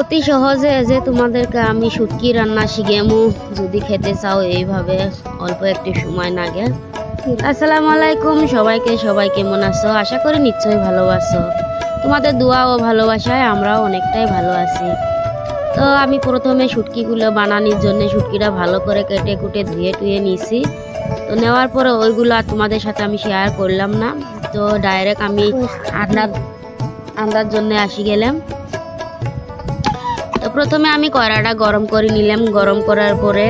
অতি সহজে যে তোমাদেরকে আমি শুটকি রান্না শিখেমু, যদি খেতে চাও এইভাবে অল্প একটু সময় লাগে। আসসালামু আলাইকুম, সবাইকে, সবাই কেমন আছো? আশা করি নিশ্চয়ই ভালো আছো। তোমাদের দোয়া ও ভালোবাসায় আমরাও অনেকটাই ভালো আছি। তো আমি প্রথমে শুটকিগুলো বানানোর জন্য শুটকিটা ভালো করে কেটে কুটে ধুয়ে টুয়ে নিছি। তো নেওয়ার পরে ওইগুলো তোমাদের সাথে আমি শেয়ার করলাম না। তো ডাইরেক্ট আমি আন্দাজ আন্দার জন্য আসি গেলাম। প্রথমে আমি কড়াটা গরম করে নিলাম। গরম করার পরে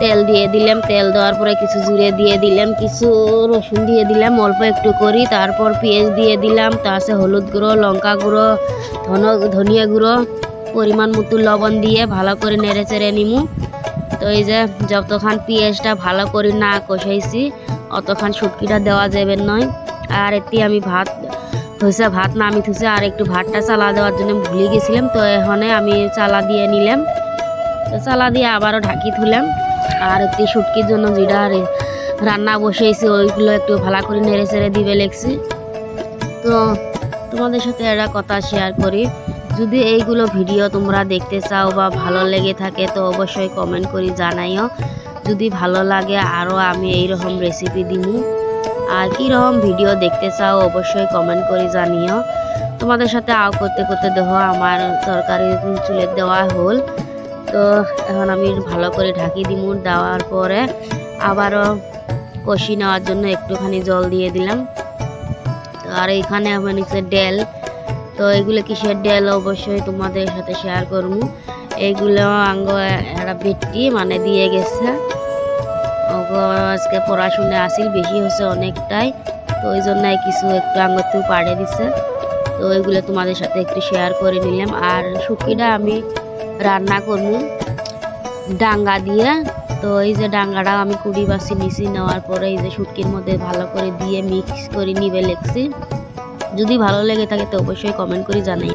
তেল দিয়ে দিলাম। তেল দেওয়ার পরে কিছু জুড়ে দিয়ে দিলাম, কিছু রসুন দিয়ে দিলাম, অল্প একটু করি। তারপর পেঁয়াজ দিয়ে দিলাম তার সাথে হলুদ গুঁড়ো, লঙ্কা গুঁড়ো, ধন, ধনিয়া গুঁড়ো, পরিমাণ মতো লবণ দিয়ে ভালো করে নেড়ে চেড়ে নিমু। তো এই যে যতক্ষণ পেঁয়াজটা ভালো করে না কষাইছি অতক্ষণ শুটকিটা দেওয়া যাবে নয়। আর এটি আমি ভাত হয়েছে ভাত না, আমি থুসে আর একটু ভাতটা চালা দেওয়ার জন্য ভুলে গেছিলাম, তো এখানে আমি চালা দিয়ে নিলাম। তো চালা দিয়ে আবারও ঢাকি তুলাম আর একটি শুটকির জন্য যেটা রান্না বসেছি ওইগুলো একটু ভালো করে নেড়ে চেড়ে দিবে লেগছি। তো তোমাদের সাথে একটা কথা শেয়ার করি, যদি এইগুলো ভিডিও তোমরা দেখতে চাও বা ভালো লেগে থাকে, তো অবশ্যই কমেন্ট করে জানাইও। যদি ভালো লাগে, আরও আমি এইরকম রেসিপি দিমু। আর কীরকম ভিডিও দেখতে চাও, অবশ্যই কমেন্ট করে জানিও। তোমাদের সাথে আও করতে করতে দেখো, আমার তরকারি চুলে দেওয়া হল। তো এখন আমি ভালো করে ঢাকি দিমু, দেওয়ার পরে আবারও কষি নেওয়ার জন্য একটুখানি জল দিয়ে দিলাম। তো আর এইখানে আমার নিচে ডেল। তো এগুলো কিসের ডেল? অবশ্যই তোমাদের সাথে শেয়ার করব এইগুলো আঙ্গ একটা বেটি মানে দিয়ে গেছে। আজকে পড়াশোনা আসিল, বেশি হয়েছে অনেকটাই। তো ওই জন্য কিছু একটু আঙ্গতেও পাড়ে দিছে। তো ওইগুলো তোমাদের সাথে একটু শেয়ার করে নিলাম। আর শুকিটা আমি রান্না করব। ডাঙ্গা দিয়ে। তো এই যে ডাঙ্গাটা আমি কুড়ি বাসি নিছি, নেওয়ার পরে এই যে শুটকির মধ্যে ভালো করে দিয়ে মিক্স করে নিবে লেগছি। যদি ভালো লেগে থাকে তো অবশ্যই কমেন্ট করে জানাই।